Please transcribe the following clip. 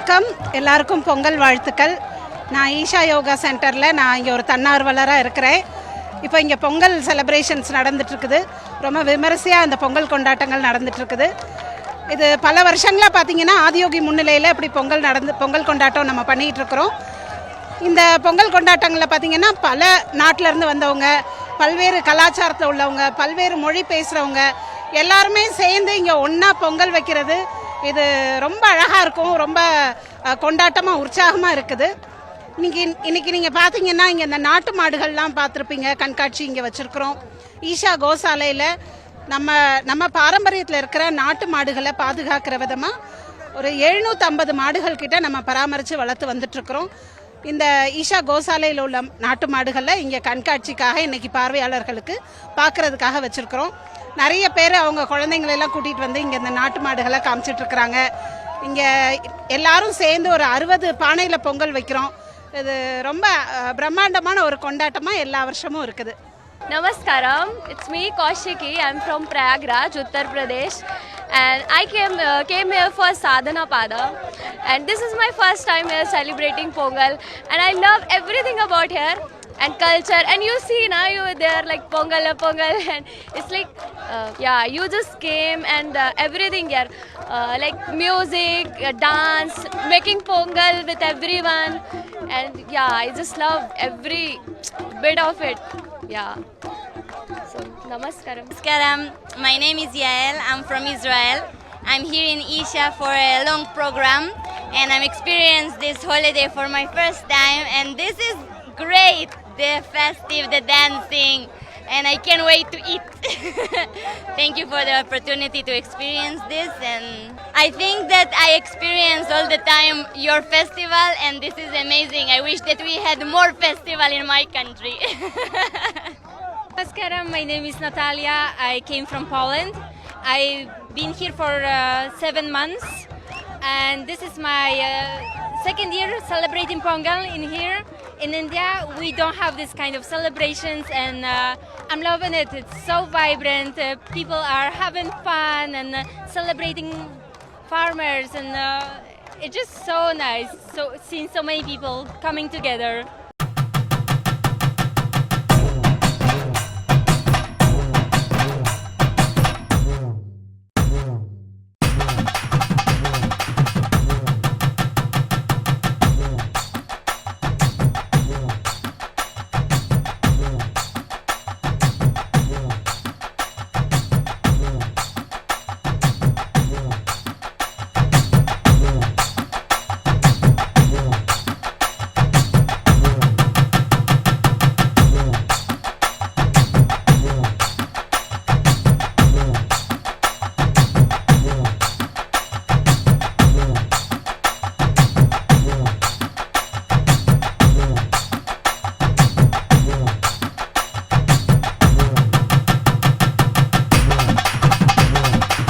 வணக்கம். எல்லாருக்கும் பொங்கல் வாழ்த்துக்கள். நான் ஈஷா யோகா சென்டரில் நான் இங்கே ஒரு தன்னார்வலராக இருக்கிறேன். இப்போ இங்கே பொங்கல் செலப்ரேஷன்ஸ் நடந்துட்டுருக்குது. ரொம்ப விமரிசையாக இந்த பொங்கல் கொண்டாட்டங்கள் நடந்துட்டுருக்குது. இது பல வருஷங்களாக பார்த்தீங்கன்னா ஆதியோகி முன்னிலையில் இப்படி பொங்கல் நடந்து பொங்கல் கொண்டாட்டம் நம்ம பண்ணிகிட்ருக்குறோம் இந்த பொங்கல் கொண்டாட்டங்களில் பார்த்தீங்கன்னா பல நாட்டிலேருந்து வந்தவங்க பல்வேறு கலாச்சாரத்தில் உள்ளவங்க பல்வேறு மொழி பேசுகிறவங்க எல்லாருமே சேர்ந்து இங்கே ஒன்றா பொங்கல் வைக்கிறது இது ரொம்ப அழகாக இருக்கும். ரொம்ப கொண்டாட்டமாக உற்சாகமாக இருக்குது. இன்னைக்கு இன்னைக்கு நீங்கள் பார்த்தீங்கன்னா இங்கே இந்த நாட்டு மாடுகள்லாம் பார்த்துருப்பீங்க கண்காட்சி இங்கே வச்சுருக்குறோம். ஈஷா கோசாலையில் நம்ம நம்ம பாரம்பரியத்தில் இருக்கிற நாட்டு மாடுகளை பாதுகாக்கிற விதமாக ஒரு எழுநூற்றம்பது மாடுகள் கிட்ட நம்ம பராமரித்து வளர்த்து வந்துட்டுருக்குறோம். இந்த ஈஷா கோசாலையில் உள்ள நாட்டு மாடுகளில் இங்கே கண்காட்சிக்காக இன்னைக்கு பார்வையாளர்களுக்கு பார்க்கறதுக்காக வச்சுருக்குறோம். நிறைய பேர் அவங்க குழந்தைங்களெல்லாம் கூட்டிகிட்டு வந்து இங்கே இந்த நாட்டு மாடுகளை காமிச்சிட்ருக்குறாங்க இங்கே எல்லாரும் சேர்ந்து ஒரு அறுபது பானையில் பொங்கல் வைக்கிறோம் இது ரொம்ப பிரம்மாண்டமான ஒரு கொண்டாட்டமாக எல்லா வருஷமும் இருக்குது நமஸ்காரம் it's me Kaushiki I from Prayagraj Uttar Pradesh and I came came came here for Sadhana Pada, and this is my first time here celebrating Pongal, and I love everything about here and culture. And you see now you were there like Pongal, Pongal, and it's like uh, yeah, you just came and uh, everything here, uh, like music, uh, dance, making Pongal with everyone, and yeah, I just love every bit of it. Yeah. So, namaskaram. Namaskaram. My name is Yael. I'm from Israel. I'm here in Isha for a long program and I'm experiencing this holiday for my first time and this is great. The festive, the dancing and I can't wait to eat. Thank you for the opportunity to experience this and I think that I experience all the time your festival and this is amazing. I wish that we had more festival in my country. My name is Natalia. I came from Poland. I've been here for uh, seven months, and this is my uh, second year celebrating Pongal in here. In India, we don't have this kind of celebrations, and uh, I'm loving it. It's so vibrant. Uh, people are having fun and uh, celebrating farmers, and uh, it's just so nice. So seeing so many people coming together.